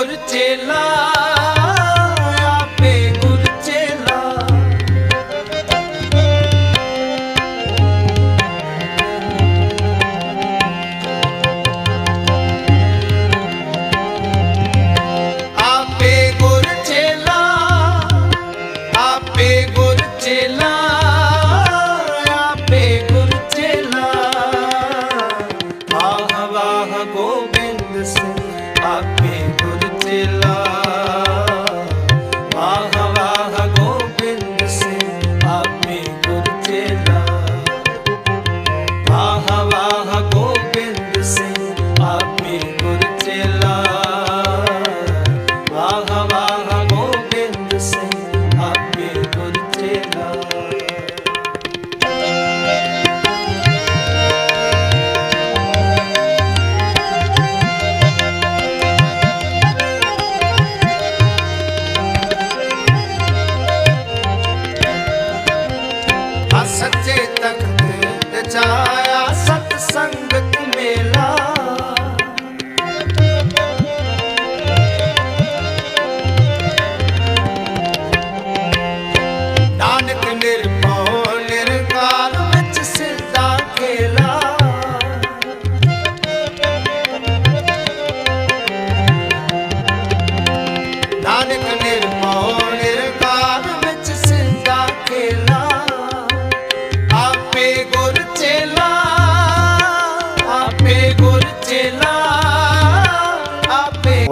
ਗੁਰ ਚੇਲਾ ਆਪੇ ਗੁਰ ਚੇਲਾ ਗੁਰ ਚੇਲਾ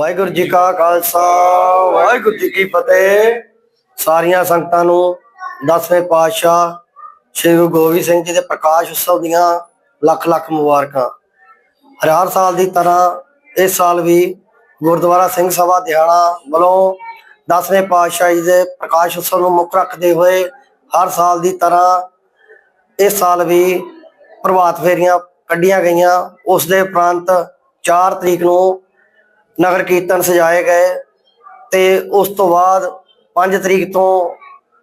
ਵਾਹਿਗੁਰੂ ਜੀ ਕਾ ਖਾਲਸਾ, ਵਾਹਿਗੁਰੂ ਜੀ ਕੀ ਫਤਿਹ। ਸਾਰੀਆਂ ਸੰਗਤਾਂ ਨੂੰ ਦਸਵੇਂ ਪਾਤਸ਼ਾਹ ਸ੍ਰੀ ਗੁਰੂ ਗੋਬਿੰਦ ਸਿੰਘ ਜੀ ਦੇ ਪ੍ਰਕਾਸ਼ ਉਤਸਵ ਦੀਆਂ ਲੱਖ ਲੱਖ ਮੁਬਾਰਕਾਂ। ਹਰ ਹਰ ਸਾਲ ਦੀ ਤਰ੍ਹਾਂ ਇਸ ਸਾਲ ਵੀ ਗੁਰਦੁਆਰਾ ਸਿੰਘ ਸਭਾ ਦਿਹਾਣਾ ਵੱਲੋਂ ਦਸਵੇਂ ਪਾਤਸ਼ਾਹ ਜੀ ਦੇ ਪ੍ਰਕਾਸ਼ ਉਤਸਵ ਨੂੰ ਮੁੱਖ ਰੱਖਦੇ ਹੋਏ ਹਰ ਸਾਲ ਦੀ ਤਰ੍ਹਾਂ ਇਸ ਸਾਲ ਵੀ ਪ੍ਰਭਾਤ ਫੇਰੀਆਂ ਕੱਢੀਆਂ ਗਈਆਂ। ਉਸ ਦੇ ਉਪਰੰਤ 4 ਤਰੀਕ ਨੂੰ ਨਗਰ ਕੀਰਤਨ ਸਜਾਏ ਗਏ ਤੇ ਉਸ ਤੋਂ ਬਾਅਦ 5 ਤਰੀਕ ਤੋਂ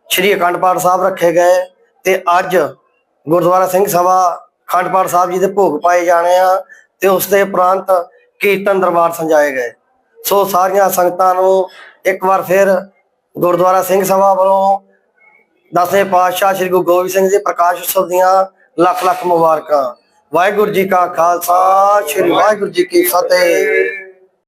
ਸ੍ਰੀ ਅਖੰਡ ਪਾਠ ਸਾਹਿਬ ਰੱਖੇ ਗਏ ਤੇ ਅੱਜ ਗੁਰਦੁਆਰਾ ਸਿੰਘ ਸਭਾ ਅਖੰਡ ਪਾਠ ਸਾਹਿਬ ਜੀ ਦੇ ਭੋਗ ਪਾਏ ਜਾਣੇ ਆ ਤੇ ਉਸ ਦੇ ਉਪਰੰਤ ਕੀਰਤਨ ਦਰਬਾਰ ਸਜਾਏ ਗਏ। ਸੋ ਸਾਰੀਆਂ ਸੰਗਤਾਂ ਨੂੰ ਇੱਕ ਵਾਰ ਫਿਰ ਗੁਰਦੁਆਰਾ ਸਿੰਘ ਸਭਾ ਵੱਲੋਂ ਦਸਵੇਂ ਪਾਤਸ਼ਾਹ ਸ੍ਰੀ ਗੁਰੂ ਗੋਬਿੰਦ ਸਿੰਘ ਜੀ ਪ੍ਰਕਾਸ਼ ਉਤਸਵ ਦੀਆਂ ਲੱਖ ਲੱਖ ਮੁਬਾਰਕਾਂ। ਵਾਹਿਗੁਰੂ ਜੀ ਕਾ ਖਾਲਸਾ, ਸ੍ਰੀ ਵਾਹਿਗੁਰੂ ਜੀ ਕੀ ਫਤਿਹ।